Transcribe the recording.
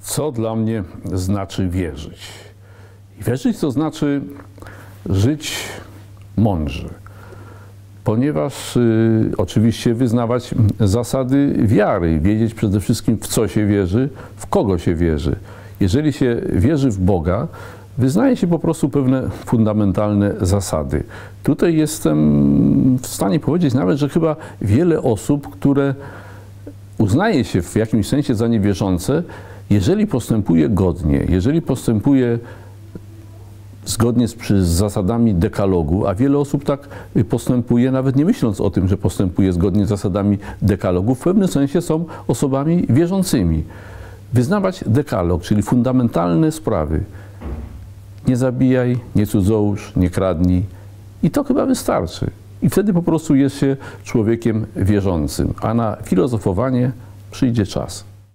co dla mnie znaczy wierzyć. Wierzyć to znaczy żyć mądrze, ponieważ y, oczywiście wyznawać zasady wiary, wiedzieć przede wszystkim w co się wierzy, w kogo się wierzy. Jeżeli się wierzy w Boga, wyznaje się po prostu pewne fundamentalne zasady. Tutaj jestem w stanie powiedzieć nawet, że chyba wiele osób, które uznaje się w jakimś sensie za niewierzące, jeżeli postępuje godnie, jeżeli postępuje zgodnie z, z zasadami dekalogu, a wiele osób tak postępuje, nawet nie myśląc o tym, że postępuje zgodnie z zasadami dekalogu, w pewnym sensie są osobami wierzącymi. Wyznawać dekalog, czyli fundamentalne sprawy. Nie zabijaj, nie cudzołóż, nie kradnij. I to chyba wystarczy. I wtedy po prostu jest się człowiekiem wierzącym, a na filozofowanie przyjdzie czas.